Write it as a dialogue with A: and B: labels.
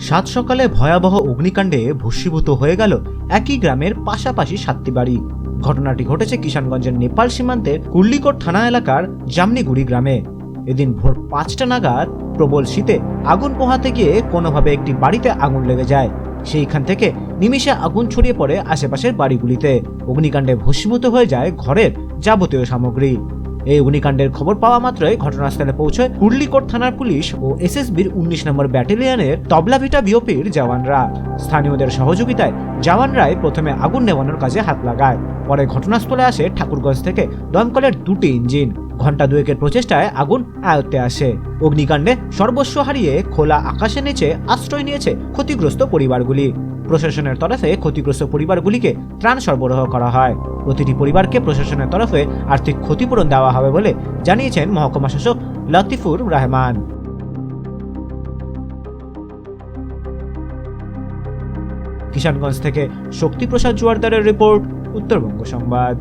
A: সাত সকালে ভয়াবহ অগ্নিকাণ্ডে ভস্মীভূত হয়ে গেল একই গ্রামের পাশাপাশি সাতটি বাড়ি। ঘটনাটি ঘটেছে কিষানগঞ্জের নেপাল সীমান্তের কুল্লিকোট থানা এলাকার জামনিগুড়ি গ্রামে। এদিন ভোর পাঁচটা নাগাদ প্রবল শীতে আগুন পোহাতে গিয়ে কোনোভাবে একটি বাড়িতে আগুন লেগে যায়। সেইখান থেকে নিমিষে আগুন ছড়িয়ে পড়ে আশেপাশের বাড়িগুলিতে। অগ্নিকাণ্ডে ভস্মীভূত হয়ে যায় ঘরের যাবতীয় সামগ্রী। এই অগ্নিকাণ্ডের খবর পাওয়া মাত্রই ঘটনাস্থলে পৌঁছয় কুর্লিকোট থানার পুলিশ ও এসএসবির উনিশ নম্বর ব্যাটালিয়নের তবলাভিটা বিওপির জওয়ানরা। স্থানীয়দের সহযোগিতায় জওয়ানরাই প্রথমে আগুন নেভানোর কাজে হাত লাগায়। পরে ঘটনাস্থলে আসে ঠাকুরগঞ্জ থেকে দমকলের দুটি ইঞ্জিন। ঘণ্টা দুয়েকের প্রচেষ্টায় আগুন আয়ত্তে আসে। অগ্নিকাণ্ডে সর্বস্ব হারিয়ে খোলা আকাশের নিচে আশ্রয় নিয়েছে ক্ষতিগ্রস্ত পরিবারগুলি। প্রশাসনের তরফে ক্ষতিগ্রস্ত পরিবারগুলিকে ত্রাণ সরবরাহ করা হয়। প্রতিটি পরিবারকে প্রশাসনের তরফে আর্থিক ক্ষতিপূরণ দেওয়া হবে বলে জানিয়েছেন মহকুমা শাসক লতিফুর রহমান। কিষানগঞ্জ থেকে শক্তিপ্রসাদ জোয়ারদারের রিপোর্ট, উত্তরবঙ্গ সংবাদ।